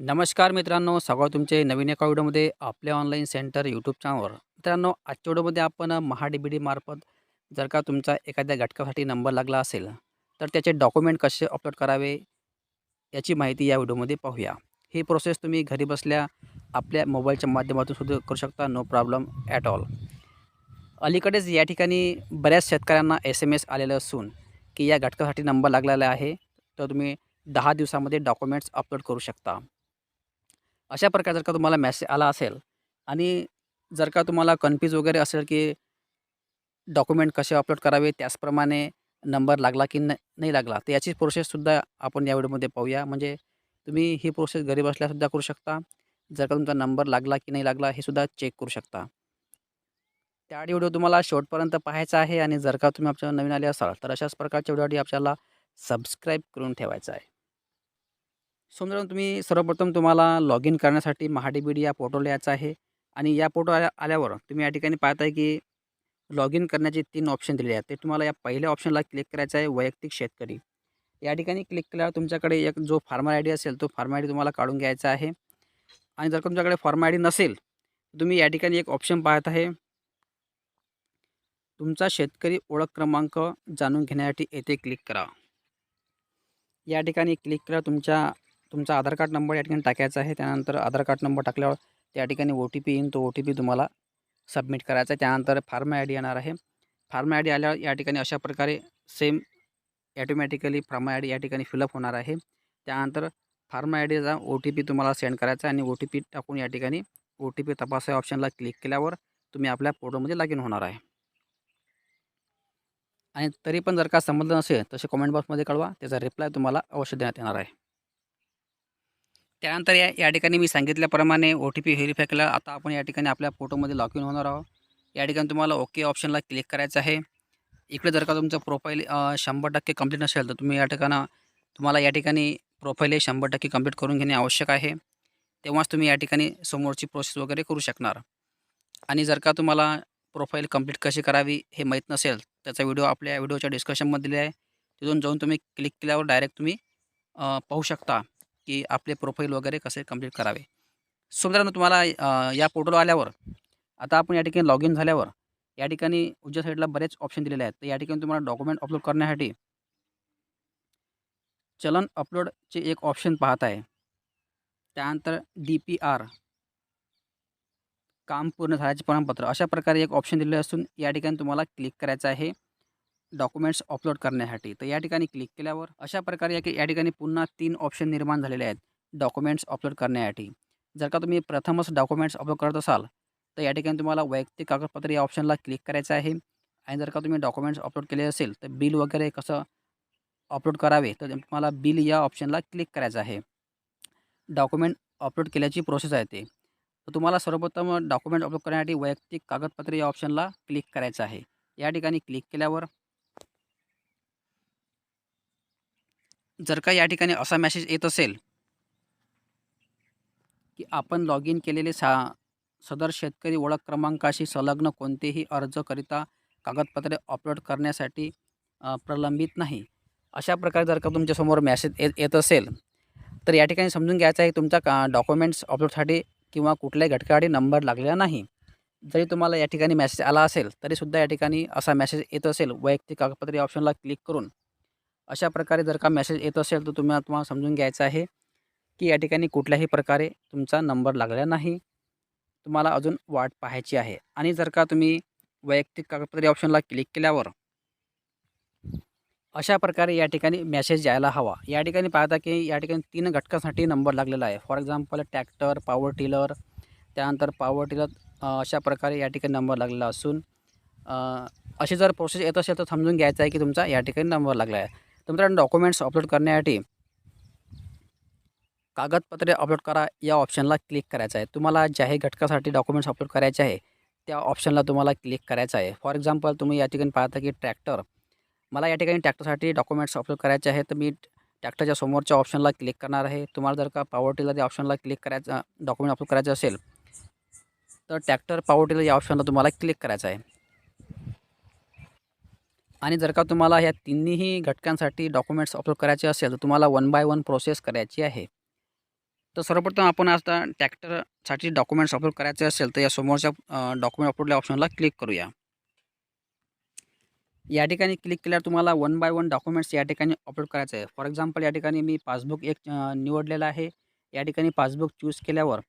नमस्कार मित्रांनो स्वागत तुमचे नवीन एका व्हिडिओमध्ये आपल्या ऑनलाईन सेंटर यूट्यूब चॅनलवर मित्रांनो आजच्या व्हिडिओमध्ये आपण महा डी बी मार्फत जर का तुमचा एखाद्या घटकासाठी नंबर लागला असेल तर त्याचे डॉक्युमेंट कसे अपलोड करावे याची माहिती या व्हिडिओमध्ये पाहूया. ही प्रोसेस तुम्ही घरी बसल्या आपल्या मोबाईलच्या माध्यमातून सुद्धा करू शकता नो प्रॉब्लेम ॲट ऑल अलीकडेच या ठिकाणी बऱ्याच शेतकऱ्यांना एस एम एस आलेलं असून की या घटकासाठी नंबर लागलेला आहे तर तुम्ही दहा दिवसामध्ये डॉक्युमेंट्स अपलोड करू शकता. अशा प्रकारे जर का तुम्हाला मेसेज आला असेल आणि जर का तुम्हाला कन्फ्यूज वगैरे असेल की डॉक्युमेंट कसे अपलोड करावे त्याचप्रमाणे नंबर लागला की न नाही लागला तर याची प्रोसेससुद्धा आपण या व्हिडिओमध्ये पाहूया. म्हणजे तुम्ही ही प्रोसेस घरी बसल्यासुद्धा करू शकता. जर का तुमचा नंबर लागला की नाही लागला हे सुद्धा चेक करू शकता. त्याआधी व्हिडिओ तुम्हाला शेवटपर्यंत पाहायचा आहे आणि जर का तुम्ही आमच्या नवीन आले असाल तर अशाच प्रकारच्या व्हिडिओ आपल्याला सबस्क्राईब करून ठेवायचं आहे. समजा तुम्ही सर्वप्रथम तुम्हाला लॉग इन करण्यासाठी महाडीबीडी या पोर्टल यायचं आहे. आणि या पोर्टल आल्या आल्यावर तुम्ही या ठिकाणी पाहताय की लॉग इन करण्याचे तीन ऑप्शन दिलेले आहेत. ते तुम्हाला या पहिल्या ऑप्शनला क्लिक करायचं आहे वैयक्तिक शेतकरी. या ठिकाणी क्लिक केल्यावर तुमच्याकडे एक जो फार्मर आय डी असेल तो फार्मर आय डी तुम्हाला काढून घ्यायचा आहे. आणि जर तुमच्याकडे फार्मर आय डी नसेल तुम्ही या ठिकाणी एक ऑप्शन पाहत आहे. तुमचा शेतकरी ओळख क्रमांक जाणून घेण्यासाठी येथे क्लिक करा. या ठिकाणी क्लिक करा तुमच्या तुमचा आधार कार्ड नंबर या ठिकाणी टाकायचा आहे. त्यानंतर आधार कार्ड नंबर टाकल्यावर त्या ठिकाणी ओ टी पी येईन. तो ओ टी पी तुम्हाला सबमिट करायचा आहे. त्यानंतर फार्म आय डी येणार आहे. फार्म आय डी आल्यावर या ठिकाणी अशा प्रकारे same automatically form I D या ठिकाणी फिलअप होणार आहे. त्यानंतर फार्म आय डीचा ओ टी पी तुम्हाला सेंड करायचा आहे आणि ओ टी पी टाकून या ठिकाणी ओ टी पी तपासा ऑप्शनला क्लिक केल्यावर तुम्ही आपल्या पोर्टलमध्ये लॉग इन होणार आहे. आणि तरी पण जर का संबंध नसेल तसे कॉमेंट बॉक्समध्ये कळवा. त्याचा रिप्लाय तुम्हाला अवश्य देण्यात येणार आहे. त्यानंतर या या ठिकाणी मी सांगितल्याप्रमाणे ओ टी पी व्हेरीफाय केला. आता आपण या ठिकाणी आपल्या फोटोमध्ये लॉग इन होणार आहोत. या ठिकाणी तुम्हाला ओके ऑप्शनला क्लिक करायचं आहे. इकडे जर का तुमचं प्रोफाईल शंभर टक्के कंप्लीट नसेल तर तुम्ही या ठिकाणं तुम्हाला या ठिकाणी प्रोफाईल हे शंभर टक्के कंप्लीट करून घेणे आवश्यक आहे. तेव्हाच तुम्ही या ठिकाणी समोरची प्रोसेस वगैरे करू शकणार. आणि जर का तुम्हाला प्रोफाईल कंप्लीट कशी करावी हे माहीत नसेल त्याचा व्हिडिओ आपल्या व्हिडिओच्या डिस्कशनमध्ये दिला आहे. तिथून जाऊन तुम्ही क्लिक केल्यावर डायरेक्ट तुम्ही पाहू शकता. की आपले प्रोफाईल वगैरे कसे कंप्लीट करावे. सो मित्रांनो तुम्हाला या पोर्टलवर आल्यावर आता आपण या ठिकाणी लॉग इन झाल्यावर या ठिकाणी उजव्या साईडला बरेच ऑप्शन दिलेले आहेत. तर या ठिकाणी तुम्हाला डॉक्युमेंट अपलोड करण्यासाठी चलन अपलोडचे एक ऑप्शन पाहत आहे. त्यानंतर डी पी आर काम पूर्ण झाल्याचे प्रमाणपत्र अशा प्रकारे एक ऑप्शन दिलेलं असून या ठिकाणी तुम्हाला क्लिक करायचं आहे. डॉक्युमेंट्स अपलोड करण्यासाठी. तर या ठिकाणी क्लिक केल्यावर अशा प्रकारे या या ठिकाणी पुन्हा तीन ऑप्शन निर्माण झालेले आहेत. डॉक्युमेंट्स अपलोड करण्यासाठी. जर का तुम्ही प्रथमच डॉक्युमेंट्स अपलोड करत असाल तर या ठिकाणी तुम्हाला वैयक्तिक कागदपत्र या ऑप्शनला क्लिक करायचं आहे. आणि जर का तुम्ही डॉक्युमेंट्स अपलोड केले असेल तर बिल वगैरे कसं अपलोड करावे तर तुम्हाला बिल या ऑप्शनला क्लिक करायचं आहे. डॉक्युमेंट अपलोड केल्याची प्रोसेस आहे ते. तर तुम्हाला सर्वप्रथम डॉक्युमेंट अपलोड करण्यासाठी वैयक्तिक कागदपत्र या ऑप्शनला क्लिक करायचं आहे. या ठिकाणी क्लिक केल्यावर जर का या ठिकाणी असा मेसेज येत असेल की आपण लॉग इन केलेले सा सदर शेतकरी ओळख क्रमांकाशी संलग्न कोणतेही अर्जकरिता कागदपत्रे अपलोड करण्यासाठी प्रलंबित नाही. अशा प्रकारे जर का तुमच्यासमोर मेसेज येत येत असेल तर या ठिकाणी समजून घ्यायचं आहे तुमचा का डॉक्युमेंट्स अपलोडसाठी किंवा कुठल्याही घटकासाठी नंबर लागलेला नाही. जरी तुम्हाला या ठिकाणी मेसेज आला असेल तरीसुद्धा या ठिकाणी असा मेसेज येत असेल वैयक्तिक कागदपत्रे ऑप्शनला क्लिक करून. अशा प्रकारे जर का मेसेज येत असेल तर तुम्हाला तुम्हाला समजून घ्यायचं आहे की या ठिकाणी कुठल्याही प्रकारे तुमचा नंबर लागला नाही. तुम्हाला अजून वाट पाहायची आहे. आणि जर का तुम्ही वैयक्तिक कागदपत्रे ऑप्शनला क्लिक केल्यावर अशा प्रकारे या ठिकाणी मेसेज यायला हवा. या ठिकाणी पाहता की या ठिकाणी तीन घटकासाठी नंबर लागलेला आहे. For example tractor power tiller त्यानंतर पॉवर टिलर अशा प्रकारे या ठिकाणी नंबर लागलेला असून अशी जर प्रोसेस येत असेल तर समजून घ्यायचं आहे की तुमचा या ठिकाणी नंबर लागला आहे. तर मित्रांनो डॉक्युमेंट्स अपलोड करण्यासाठी कागदपत्रे अपलोड करा. या ऑप्शनला क्लिक करायचं आहे. तुम्हाला ज्याही घटकासाठी डॉक्युमेंट्स अपलोड करायचे आहे त्या ऑप्शनला तुम्हाला क्लिक करायचं आहे. फॉर एक्झाम्पल तुम्ही या ठिकाणी पाहता की ट्रॅक्टर मला या ठिकाणी ट्रॅक्टरसाठी डॉक्युमेंट्स अपलोड करायचे आहे तर मी ट्रॅक्टरच्या समोरच्या ऑप्शनला क्लिक करणार आहे. तुम्हाला जर का पावरटीला त्या ऑप्शनला क्लिक करायचं डॉक्युमेंट अपलोड करायचं असेल तर ट्रॅक्टर पावरटीला या ऑप्शनला तुम्हाला क्लिक करायचं आहे. आणि जर का तुम्हाला ह्या तिन्ही घटकांसाठी डॉक्युमेंट्स अपलोड करायचे असेल तर तुम्हाला वन बाय वन प्रोसेस करायची आहे. तर सर्वप्रथम आपण आता ट्रॅक्टरसाठी डॉक्युमेंट्स अपलोड करायचे असेल तर या समोरच्या डॉक्युमेंट अपलोडल्या ऑप्शनला क्लिक करूया. या ठिकाणी क्लिक केल्यावर तुम्हाला वन बाय वन डॉक्युमेंट्स या ठिकाणी अपलोड करायचं आहे. फॉर एक्झाम्पल या ठिकाणी मी पासबुक एक निवडलेला आहे. या ठिकाणी पासबुक चूज केल्यावर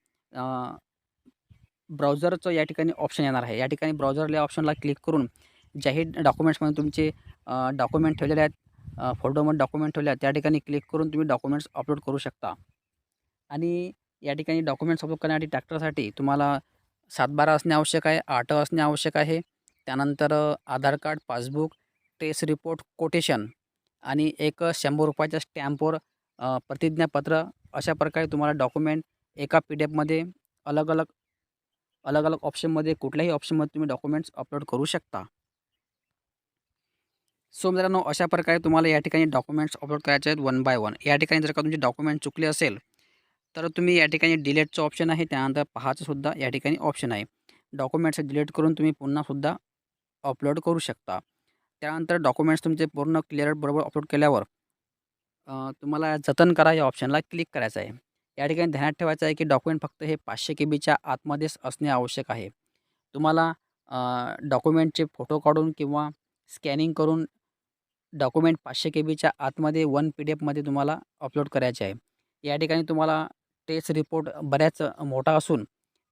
ब्राउझरचं या ठिकाणी ऑप्शन येणार आहे. या ठिकाणी ब्राउझर ऑप्शनला क्लिक करून ज्याही डॉक्युमेंट्समध्ये तुमचे डॉक्युमेंट ठेवलेले आहेत फोटोमध्ये डॉक्युमेंट ठेवले आहेत त्या ठिकाणी क्लिक करून तुम्ही डॉक्युमेंट्स अपलोड करू शकता. आणि या ठिकाणी डॉक्युमेंट्स अपलोड करण्यासाठी ट्रॅक्टरसाठी तुम्हाला सातबारा असणे आवश्यक आहे आठ असणे आवश्यक आहे. त्यानंतर Aadhaar card passbook test report quotation आणि एक शंभर रुपयाच्या स्टॅम्पवर प्रतिज्ञापत्र अशा प्रकारे तुम्हाला डॉक्युमेंट एका पी डी एफमध्ये अलग अलग अलग अलग ऑप्शनमध्ये कुठल्याही ऑप्शनमध्ये तुम्ही डॉक्युमेंट्स अपलोड करू शकता. सो मित्रांनो अशा प्रकारे तुम्हाला या ठिकाणी डॉक्युमेंट्स अपलोड करायचे आहेत वन बाय वन या ठिकाणी जर का तुमचे डॉक्युमेंट चुकले असेल तर तुम्ही या ठिकाणी डिलेटचं ऑप्शन आहे त्यानंतर पहाचंसुद्धा या ठिकाणी ऑप्शन आहे. डॉक्युमेंट्स डिलीट करून तुम्ही पुन्हासुद्धा अपलोड करू शकता. त्यानंतर डॉक्युमेंट्स तुमचे पूर्ण क्लिअर बरोबर अपलोड केल्यावर तुम्हाला जतन करा या ऑप्शनला क्लिक करायचं आहे. या ठिकाणी ध्यानात ठेवायचं आहे की डॉक्युमेंट फक्त हे पाचशे के बीच्या आतमध्येच असणे आवश्यक आहे. तुम्हाला डॉक्युमेंटचे फोटो काढून किंवा स्कॅनिंग करून डॉक्युमेंट पाचशे के बीच्या आतमध्ये वन पी डी एफमध्ये तुम्हाला अपलोड करायचे आहे. या ठिकाणी तुम्हाला टेस्ट रिपोर्ट बऱ्याच मोठा असून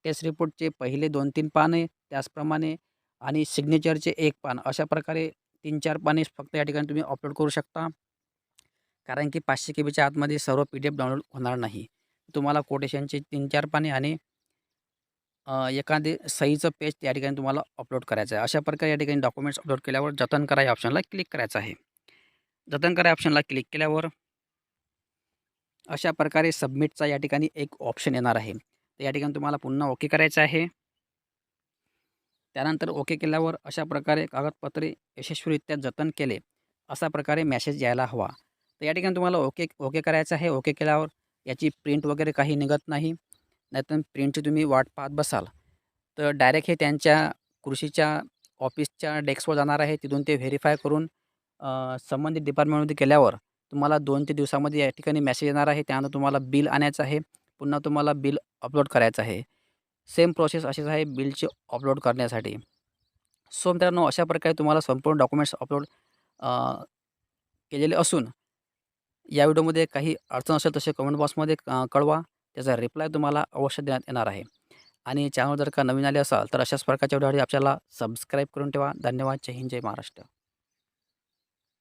टेस्ट रिपोर्टचे पहिले दोन तीन पाने त्याचप्रमाणे आणि सिग्नेचरचे एक पान. अशा प्रकारे तीन चार पाने फक्त या ठिकाणी तुम्ही अपलोड करू शकता. कारण की पाचशे के बीच्या आतमध्ये सर्व पी डी एफ डाउनलोड होणार नाही. तुम्हाला कोटेशनचे तीन चार पाने आणि एखादे सहीचं पेज त्या ठिकाणी तुम्हाला अपलोड करायचं आहे. अशा प्रकारे या ठिकाणी डॉक्युमेंट्स अपलोड केल्यावर जतन करा या ऑप्शनला क्लिक करायचं आहे. जतन करा या ऑप्शनला क्लिक केल्यावर अशा प्रकारे सबमिटचा या ठिकाणी एक ऑप्शन येणार आहे. तर या ठिकाणी तुम्हाला पुन्हा ओके करायचं आहे. त्यानंतर ओके केल्यावर अशा प्रकारे कागदपत्रे यशस्वीरित्या जतन केले असा प्रकारे मेसेज यायला हवा. तर या ठिकाणी तुम्हाला ओके ओके करायचं आहे. ओके केल्यावर याची प्रिंट वगैरे काही निघत नाही. नाहीतर प्रिंटची तुम्ही वाट पाहत बसाल. तर डायरेक्ट हे त्यांच्या कृषीच्या ऑफिसच्या डेस्कवर जाणार आहे. तिथून ते व्हेरीफाय करून संबंधित डिपार्टमेंटमध्ये केल्यावर तुम्हाला दोन ते दिवसामध्ये या ठिकाणी मेसेज येणार आहे. त्यानंतर तुम्हाला बिल आणायचं आहे. पुन्हा तुम्हाला बिल अपलोड करायचं आहे. सेम प्रोसेस अशीच आहे बिलचे अपलोड करण्यासाठी. सो मित्रांनो अशा प्रकारे तुम्हाला संपूर्ण डॉक्युमेंट्स अपलोड केलेले असून या व्हिडिओमध्ये काही अडचण असेल तसे कमेंट बॉक्समध्ये कळवा. त्याचा रिप्लाय तुम्हाला अवश्य देण्यात येणार आहे. आणि चॅनल जर का नवीन आले असाल तर अशाच प्रकारच्या व्हिडिओ आपल्याला सबस्क्राईब करून ठेवा. धन्यवाद. जय हिंद. जय महाराष्ट्र.